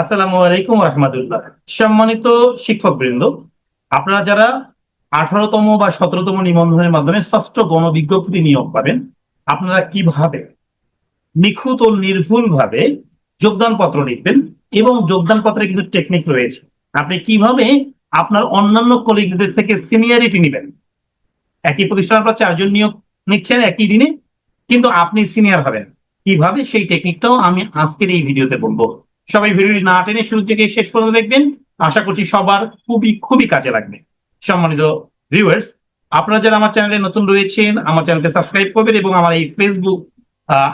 আসসালামু আলাইকুম রহমতুল্লাহ। সম্মানিত শিক্ষক শিক্ষকবৃন্দ, আপনারা যারা আঠারোতম বা সতেরোতম নিবন্ধনের মাধ্যমে ষষ্ঠ গণবিজ্ঞপ্তি নিয়োগ পাবেন, আপনারা কীভাবে নিখুঁত ও নির্ভুল ভাবে যোগদান পত্র লিখবেন এবং যোগদান পত্রে কিছু টেকনিক রয়েছে, আপনি কীভাবে আপনার অন্যান্য কলিগদের থেকে সিনিয়রিটি নেবেন? একই প্রতিষ্ঠান আপনার চারজন নিয়োগ নিচ্ছেন একই দিনে, কিন্তু আপনি সিনিয়র হবেন। কীভাবে সেই টেকনিকটাও আমি আজকের এই ভিডিওতে বলব। সবাই ভিডিওটি না টেনে শুরু থেকে শেষ পর্যন্ত দেখবেন। আশা করছি সবার খুবই খুবই কাজে লাগবে। সম্মানিত ভিউয়ার্স আপনারা যারা আমার চ্যানেলে নতুন রয়েছেন, আমার চ্যানেলকে সাবস্ক্রাইব করবেন এবং আমার এই ফেসবুক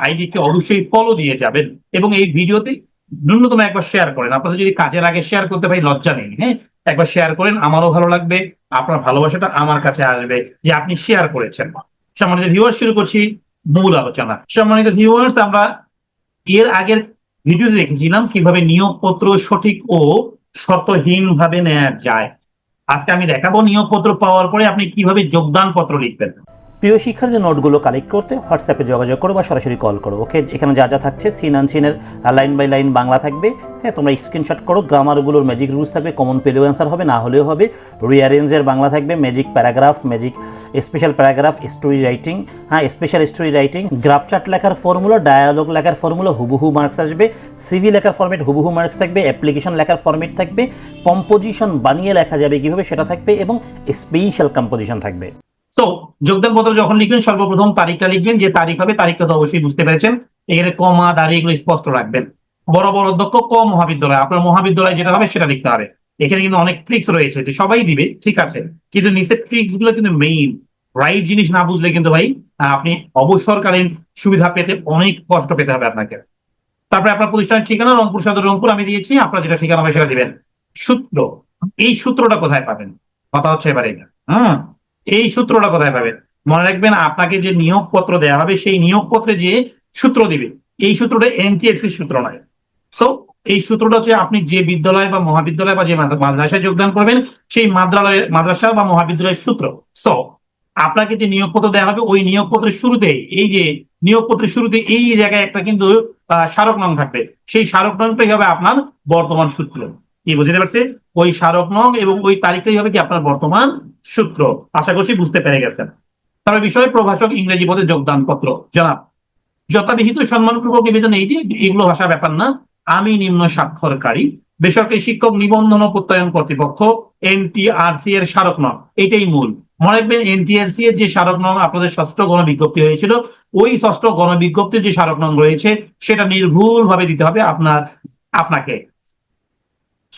আইডি কে অবশ্যই ফলো দিয়ে যাবেন এবং এই ভিডিওতে ন্যূনতম একবার শেয়ার করেন। আপনাদের যদি কাজে লাগে শেয়ার করতে পারি লজ্জা নেই হ্যাঁ? একবার শেয়ার করেন, আমারও ভালো লাগবে, আপনার ভালোবাসাটা আমার কাছে আসবে যে আপনি শেয়ার করেছেন। সম্মানিত ভিউয়ার্স শুরু করছি মূল আলোচনা। সম্মানিত ভিউয়ার্স আমরা এর আগের ভিডিওতে দেখেছিলাম কীভাবে নিয়োগপত্র সঠিক ও শর্তহীন ভাবে নেওয়া যায়। আজকে আমি দেখাবো নিয়োগপত্র পাওয়ার পরে আপনি কীভাবে যোগদান পত্র লিখবেন। প্রিয় শিক্ষার্থীদের নোটগুলো কালেক্ট করতে হোয়াটসঅ্যাপে যোগাযোগ করো বা সরাসরি কল করো ওকে এখানে যা যা থাকছে সিন আনসিনের লাইন বাই লাইন বাংলা থাকবে। হ্যাঁ তোমরা স্ক্রিনশট করো গ্রামারগুলোর ম্যাজিক রুলস থাকবে কমন পেলেও অ্যান্সার হবে, না হলেও হবে। রিয়ারেঞ্জের বাংলা থাকবে magic paragraph magic special paragraph story writing হ্যাঁ special story writing graph chart লেখার ফর্মুলা ডায়ালগ লেখার ফর্মুলা হুবহু মার্কস আসবে। সিভি লেখার ফর্মেট হুবহু মার্কস থাকবে অ্যাপ্লিকেশন লেখার ফর্মেট থাকবে কম্পোজিশন বানিয়ে লেখা যাবে কীভাবে সেটা থাকবে এবং স্পেশাল কম্পোজিশন থাকবে। তো যোগদান পত্র যখন লিখবেন, সর্বপ্রথম তারিখটা লিখবেন, যে তারিখ হবে, তারিখটা তো অবশ্যই বুঝতে পেরেছেন। এখানে কমা দাঁড়িয়ে এগুলো স্পষ্ট রাখবেন। বড় বড় অধ্যক্ষ ক মহাবিদ্যালয়, আপনার মহাবিদ্যালয় যেটা হবে সেটা লিখতে হবে। এখানে কিন্তু অনেক ট্রিক্স রয়েছে, যে সবাই দিবে, ঠিক আছে। কিন্তু নিচের ট্রিক্সগুলো কিন্তু মেইন রাইট জিনিস না বুঝলে কিন্তু ভাই, আপনি অবসরকালীন সুবিধা পেতে অনেক কষ্ট পেতে হবে আপনাকে। তারপরে আপনার প্রতিষ্ঠানের ঠিকানা, রংপুর সদর, রংপুর আমি দিয়েছি, আপনার যেটা ঠিকানা হবে সেটা দিবেন। সূত্র, এই সূত্রটা কোথায় পাবেন? কথা হচ্ছে এবারে হ্যাঁ এই সূত্রটা কোথায় পাবেন? মনে রাখবেন আপনাকে যে নিয়োগপত্র দেওয়া হবে, সেই নিয়োগপত্রে যে সূত্র দিবে, এই সূত্রটা এনটিএসসি সূত্র নয়। সো এই সূত্রটা হচ্ছে আপনি যে বিদ্যালয় বা মহাবিদ্যালয় বা যে মাদ্রাসায় যোগদান করবেন, সেই মাদ্রালয় মাদ্রাসা বা মহাবিদ্যালয়ের সূত্র। সো আপনাকে যে নিয়োগপত্র দেওয়া হবে, ওই নিয়োগপত্রের শুরুতে, এই যে নিয়োগপত্রের শুরুতে এই জায়গায় একটা কিন্তু স্মারক নং থাকবে। সেই স্মারক নংটাই হবে আপনার বর্তমান সূত্র। কি বুঝতে পারছে? ওই স্মারক নং এবং ওই তারিখটাই হবে কি আপনার বর্তমান সূত্র। আশা করছি বুঝতে পেরে গেছেন। তবে বিষয় প্রভাষক ইংরেজি পদে যোগদান পত্র জনাব, যথাবিহিত সম্মানপূর্বক নিবেদন এই যে, এগুলো ভাষা ব্যাপার না। আমি নিম্ন স্বাক্ষরকারী, বেসরকারি শিক্ষক নিবন্ধন ও প্রত্যয়ন কর্তৃপক্ষ, এনটিআরসি এর স্মারক নং। এটাই মূল। মনে রাখবেন, এনটিআরসি এর যে স্মারক নং আপনাদের ষষ্ঠ গণবিজ্ঞপ্তি হয়েছিল, ওই ষষ্ঠ গণবিজ্ঞপ্তির যে স্মারক নং রয়েছে, সেটা নির্ভুল ভাবে দিতে হবে আপনার, আপনাকে।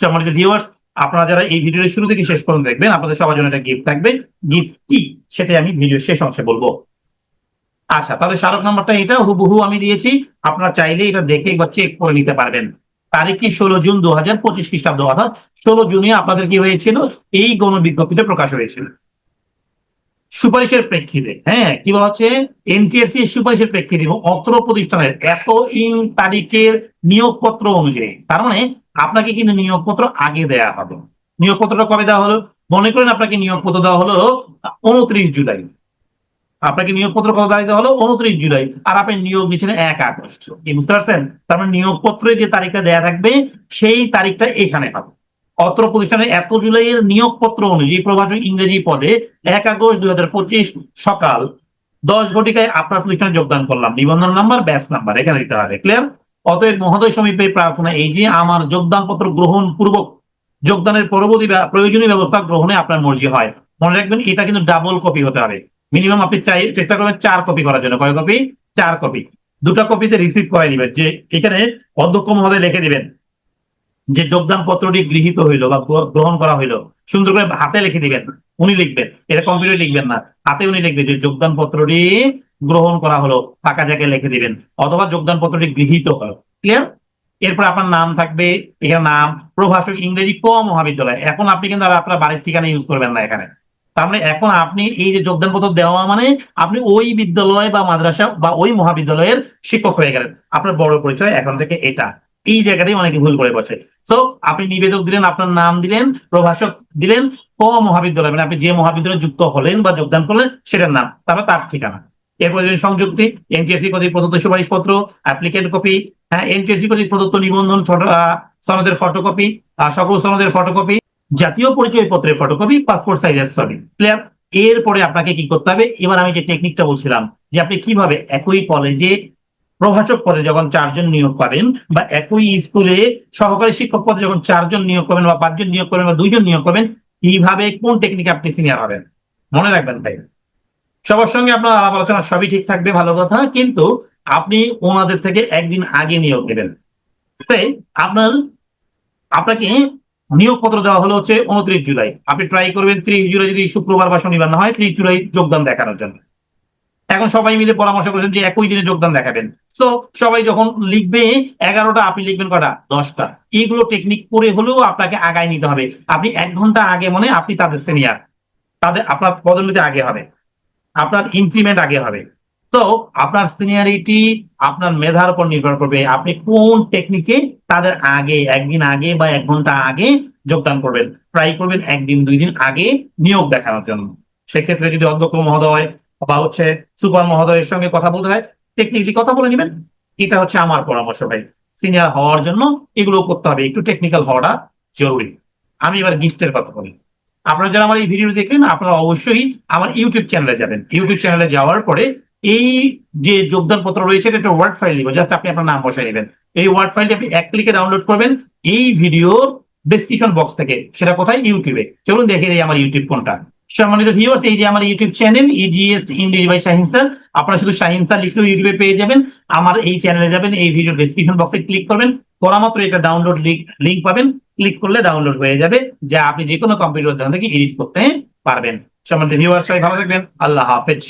সম্মানিত ভিউয়ার্স আপনারা যারা এই ভিডিওর শুরু থেকে শেষ পর্যন্ত দেখবেন, আপনাদের সবার জন্য একটা গিফট থাকবে। গিফট কি? সেটাই আমি ভিডিও শেষ অংশে বলব। আচ্ছা তাহলে স্মারক নাম্বারটা এটা হুবহু আমি দিয়েছি। আপনারা চাইলে এটা দেখে একবার চেক করে নিতে পারবেন। তারিখ কি ষোলো জুন দু হাজার পঁচিশ খ্রিস্টাব্দ, অর্থাৎ ষোলো জুনে আপনাদের কি হয়েছিল? এই গণবিজ্ঞপ্তিটা প্রকাশ হয়েছিল। সুপারিশের প্রেক্ষিতে হ্যাঁ কি বলা হচ্ছে? এনটিএসসি সুপারিশের প্রেক্ষিতে এবং অত্র প্রতিষ্ঠানের এত ইন তারিখের নিয়োগপত্র অনুযায়ী। তার মানে আপনাকে কিন্তু নিয়োগপত্র আগে দেয়া হবে। নিয়োগপত্রটা কবে দেওয়া হলো? মনে করেন আপনাকে নিয়োগপত্র দেওয়া হলো উনত্রিশ জুলাই। আপনাকে নিয়োগপত্র কত তারিখ দেওয়া হলো? উনত্রিশ জুলাই। আর আপনি নিয়োগ নিচ্ছেন এক আগস্ট। বুঝতে পারছেন? তার মানে নিয়োগপত্রে যে তারিখটা দেয়া থাকবে, সেই তারিখটা এখানে পাবে অত্র প্রতিষ্ঠানের এত জুলাইয়ের নিয়োগপত্র অনুযায়ী প্রভাষক ইংরেজি পদে এক আগস্ট দুই হাজার পঁচিশ সকাল দশ ঘটিকায় আপনার প্রতিষ্ঠানে যোগদান করলাম। নিবন্ধন নাম্বার, ব্যাচ নাম্বার, এখানে দিতে হবে। ক্লিয়ার অতএব মহোদয় সমীপে প্রার্থনা এই যে আমার যোগদান পত্র গ্রহণ পূর্বক যোগদানের পরবর্তী প্রয়োজনীয় ব্যবস্থা গ্রহণে আপনার মর্জি হয়। মনে রাখবেন, এটা কিন্তু ডাবল কপি হতে হবে। মিনিমাম আপনি চাই চেষ্টা করবেন চার কপি করার জন্য। কয় কপি চার কপি দুটা কপিতে রিসিভ করে নিবেন। যে এখানে অধ্যক্ষ মহোদয় লিখে দিবেন। যে যোগদান পত্রটি গৃহীত হইল বা গ্রহণ করা হইল, সুন্দর করে হাতে লিখে দিবেন, উনি লিখবেন, এটা কম্পিউটারে লিখবেন না, হাতে উনি লিখবেন যে যোগদান পত্রটি গ্রহণ করা হলো, ফাঁকা জায়গায় লিখে দিবেন, অথবা যোগদান পত্রটি গৃহীত হলো ক্লিয়ার এরপর আপনার নাম থাকবে, এখানে নাম, প্রভাষক ইংরেজি ক মহাবিদ্যালয়, এখন আপনি কিন্তু আর আপনার বাড়ির ঠিকানা ইউজ করবেন না এখানে, তার মানে এখন আপনি এই যে যোগদান পত্র দেওয়া মানে আপনি ওই বিদ্যালয় বা মাদ্রাসা বা ওই মহাবিদ্যালয়ের শিক্ষক হয়ে গেলেন, আপনার বড় পরিচয় এখন থেকে এটা। এই জায়গাটাই অনেকে ভুল করে বসে। তো আপনি নিবেদক দিলেন, আপনার নাম দিলেন, প্রভাষক দিলেন ক মহাবিদ্যালয় মানে আপনি যে মহাবিদ্যালয়ে যুক্ত হলেন বা যোগদান করলেন, সেটার নাম, তারপর তার ঠিকানা। এরপর দিলেন সংযুক্তি, এনটিএসসি কর্তৃক প্রদত্ত সুপারিশপত্র, অ্যাপ্লিকেন্ট কপি হ্যাঁ এনটিএসসি কর্তৃক প্রদত্ত নিবন্ধন সনদের ফটোকপি সকল সনদের ফটোকপি, জাতীয় পরিচয় পত্রের ফটোকপি পাসপোর্ট সাইজের ছবি ক্লিয়ার এরপরে আপনাকে কি করতে হবে? এবার আমি যে টেকনিকটা বলছিলাম, যে আপনি কীভাবে একই কলেজে প্রভাষক পদে যখন চারজন নিয়োগ পাবেন বা একই স্কুলে সহকারী শিক্ষক পদে যখন চারজন নিয়োগ করবেন বা পাঁচজন নিয়োগ করবেন বা দুইজন নিয়োগ করবেন কীভাবে কোন টেকনিকে আপনি সিনিয়র হবেন? মনে রাখবেন ভাই। সবার সঙ্গে আপনার আলাপ আলোচনা সবই ঠিক থাকবে, ভালো কথা, কিন্তু আপনি ওনাদের থেকে একদিন আগে নিয়োগ নেবেন। আপনার, আপনাকে নিয়োগপত্র দেওয়া হলো হচ্ছে উনত্রিশ জুলাই। আপনি ট্রাই করবেন ত্রিশ জুলাই, যদি শুক্রবার বা শনিবার না হয়, ত্রিশ জুলাই যোগদান দেখানোর জন্য। এখন সবাই মিলে পরামর্শ করেছেন যে একই দিনে যোগদান দেখাবেন। তো সবাই যখন লিখবে, এগারোটা আপনি লিখবেন কটা দশটা। এইগুলো টেকনিক করে হলেও আপনাকে আগায় নিতে হবে। আপনি এক ঘণ্টা আগে মনে আপনি তাদের সিনিয়র তাদের, আপনার পদোন্নতি আগে হবে। আপনার ইনক্রিমেন্ট আগে হবে। তো আপনার সিনিয়রিটি আপনার মেধার উপর নির্ভর করবে। আপনি কোন টেকনিকে তাদের আগে, একদিন আগে বা এক ঘণ্টা আগে যোগদান করবেন। ট্রাই করবেন একদিন, দুই দিন আগে নিয়োগ দেখানোর জন্য। সেক্ষেত্রে যদি অধ্যক্ষ মহোদয় বা হচ্ছে সুপার মহোদয়ের সঙ্গে কথা বলতে হয়। টেকনিক্যালি কথা বলে নেবেন। এটা হচ্ছে আমার পরামর্শ ভাই। সিনিয়র হওয়ার জন্য এগুলো করতে হবে। একটু টেকনিক্যাল হওয়াটা জরুরি। আমি এবার গিফটের কথা বলি। আপনারা যারা আমার এই ভিডিও দেখলেন আপনারা অবশ্যই আমার ইউটিউব চ্যানেলে যাবেন। ইউটিউব চ্যানেলে যাওয়ার পরে এই যে যোগদান পত্র রয়েছে, এটা একটা ওয়ার্ড ফাইল নিব। জাস্ট আপনি আপনার নাম বসাই নেবেন। এই ওয়ার্ড ফাইলটি আপনি এক ক্লিকে ডাউনলোড করবেন। এই ভিডিওর ডেসক্রিপশন বক্স থেকে। সেটা কোথায়? ইউটিউবে চলুন দেখে দিই আমার ইউটিউব কোনটা। সম্মানিত ভিউয়ার্স এই যে আমার YouTube channel EGS English by Shahin sir আপনারা শুধু শাহিন স্যার লিখলেও ইউটিউবে পেয়ে যাবেন। আমার এই চ্যানেলে যাবেন, এই ভিডিও ডেসক্রিপশন বক্সে ক্লিক করবেন। করা মাত্র এটা ডাউনলোড লিঙ্ক পাবেন। ক্লিক করলে ডাউনলোড হয়ে যাবে, যা আপনি যে কোনো কম্পিউটার থেকে এডিট করতে পারবেন। সম্মানিত ভিউয়ার্স সবাই ভালো থাকবেন। আল্লাহ হাফেজ।